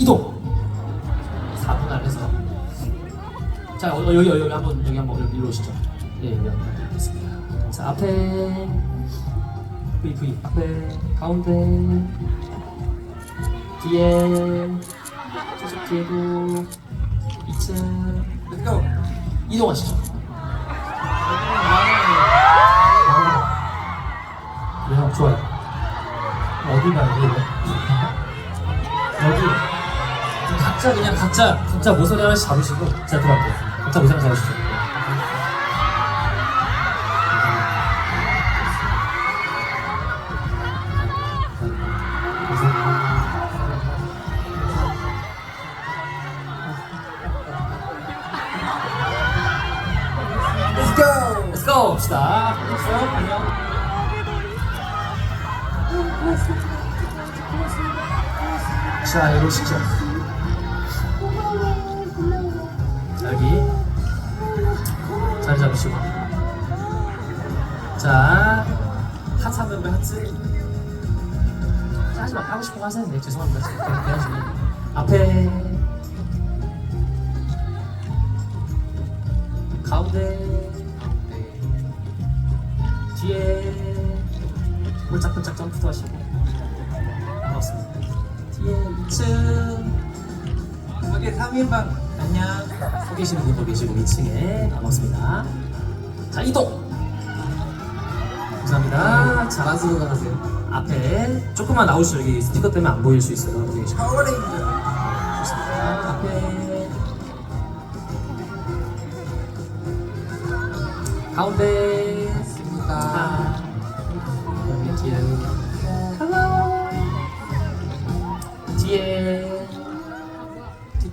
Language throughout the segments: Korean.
이동. 4분 안에서. 자 어, 여기 여기 여기 한번 여기 한번 여기 일로 오시죠. 예 여기 한번 알겠습니다. 자 앞에. V V. 앞에. 가운데. 뒤에. 저쪽 뒤에도. 2층. 렛츠고. 이동하시죠. 그래요? 좋아요. 어디 가야 돼여 각자 그냥 각자 각자 모서리 하나씩 잡으시고 제가 들어갈게요. 각자 모서리 하나 잡으시죠. Let's go! 봅시다. 안녕 안녕 자 이러시죠 자리 잡으시고. 자 하면 왜 자, 하지마 하고 싶은 거 하세요. 네 죄송합니다. 앞에 가운데 뒤에 홀짝홀짝 점프도 하시고. 반갑습니다. 뒤에 2층 여기 3인방 안녕. 서 계시는 분도 계시고 2층에 반갑습니다. 자 이동! 감사합니다. 잘하세요 잘하세요. 앞에 조금만 나오시죠. 여기 스티커 때문에 안 보일 수 있어요. 여기 계시고. 좋습니다. 앞에. 가운데. 있습니다 아, 여기 뒤에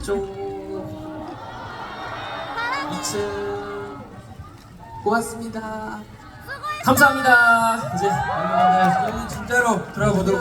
뒤쪽 2층 고맙습니다. 감사합니다. 이제 여러분들 저희 진짜로 돌아보도록